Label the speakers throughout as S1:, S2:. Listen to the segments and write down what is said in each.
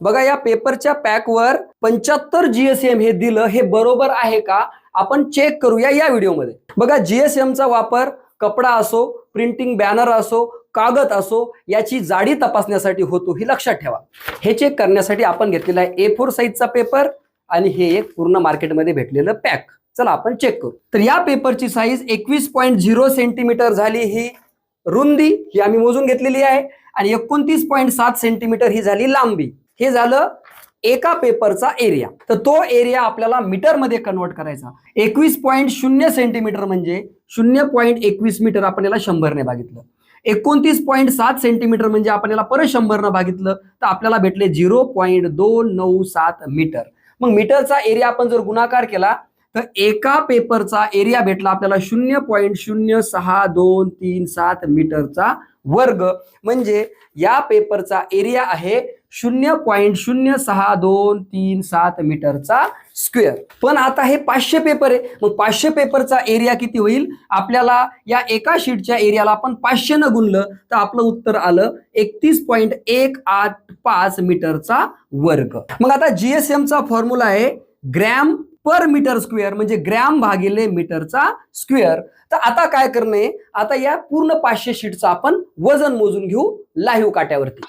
S1: बघा या पेपरच्या पॅकवर पंच्याहत्तर जीएसएम हे दिलं हे बरोबर आहे का? आपण चेक करूया या व्हिडिओमध्ये. बघा जीएसएमचा वापर कपडा असो प्रिंटिंग बॅनर असो कागद असो याची जाडी तपासण्यासाठी होतो ही लक्षात ठेवा. हे चेक करण्यासाठी आपण घेतलेला आहे ए फोर साईजचा पेपर आणि हे एक पूर्ण मार्केटमध्ये भेटलेलं पॅक. चला आपण चेक करू. तर या पेपरची साईज एकवीस पॉईंट झिरो सेंटीमीटर झाली ही रुंदी ही आम्ही मोजून घेतलेली आहे. आणि एकोणतीस पॉईंट सात सेंटीमीटर ही झाली लांबी. हे झालं एका पेपरचा एरिया. तर तो एरिया आपल्याला मीटरमध्ये कन्वर्ट करायचा. एकवीस पॉईंट शून्य सेंटीमीटर म्हणजे शून्य पॉईंट एकवीस मीटर आपण याला शंभरने भागितलं. एकोणतीस पॉईंट सात सेंटीमीटर म्हणजे आपण याला परत शंभरनं भागितलं तर आपल्याला भेटले झिरो पॉईंट दोन नऊ सात मीटर. मग मीटरचा एरिया आपण जर गुणाकार केला तर एका पेपरचा एरिया भेटला आपल्याला शून्य पॉईंट शून्य सहा दोन तीन सात मीटरचा वर्ग. म्हणजे या पेपरचा एरिया आहे शून्य पॉईंट शून्य सहा दोन तीन सात मीटरचा स्क्वेअर. पण आता हे पाचशे पेपर आहे. मग पाचशे पेपरचा एरिया किती होईल? आपल्याला या एका शीटच्या एरियाला आपण पाचशे न गुणलं तर आपलं उत्तर आलं एकतीस पॉईंट एक आठ पाच मीटरचा वर्ग. मग आता जीएसएमचा फॉर्म्युला आहे ग्रॅम पर मीटर स्क्वेअर म्हणजे ग्रॅम भागिले मीटरचा स्क्वेअर तर आता काय करणे? आता या पूर्ण पाचशे शीटचं आपण वजन मोजून घेऊ लाईव्ह काट्यावरती.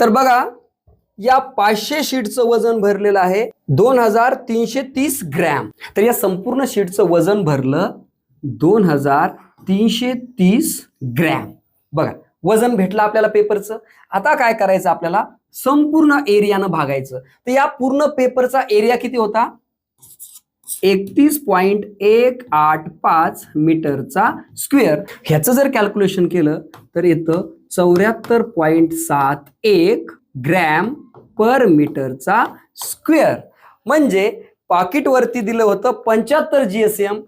S1: तर बघा या पाचशे शीटचं वजन भरलेलं आहे दोन हजार तीनशे तीस ग्रॅम तर या संपूर्ण शीटचं वजन भरलं दोन हजार तीनशे तीस ग्रॅम बघा वजन भेटलं आपल्याला पेपरचं आता काय करायचं आपल्याला? संपूर्ण एरियानं भागायचं. तर या पूर्ण पेपरचा एरिया किती होता? एकतीस पॉईंट एक आठ पाच मीटरचा स्क्वेअर ह्याचं जर कॅल्क्युलेशन केलं तर येतं चौऱ्याहत्तर पॉईंट सात एक ग्रॅम पर मीटरचा स्क्वेअर म्हणजे पाकिटवरती दिलं होतं पंच्याहत्तर जीएसएम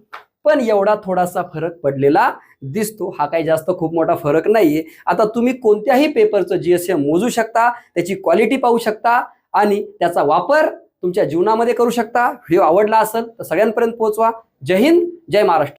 S1: पण एवढा थोडासा फरक पडलेला दिसतो. हा काही जास्त खूप मोठा फरक नाहीये. आता तुम्ही कोणत्याही पेपरचं जीएसएम मोजू शकता त्याची क्वालिटी पाहू शकता आणि त्याचा वापर तुमच्या जीवनामध्ये करू शकता. व्हिडिओ आवडला असेल तर सगळ्यांपर्यंत पोहोचवा. जय हिंद जय महाराष्ट्र.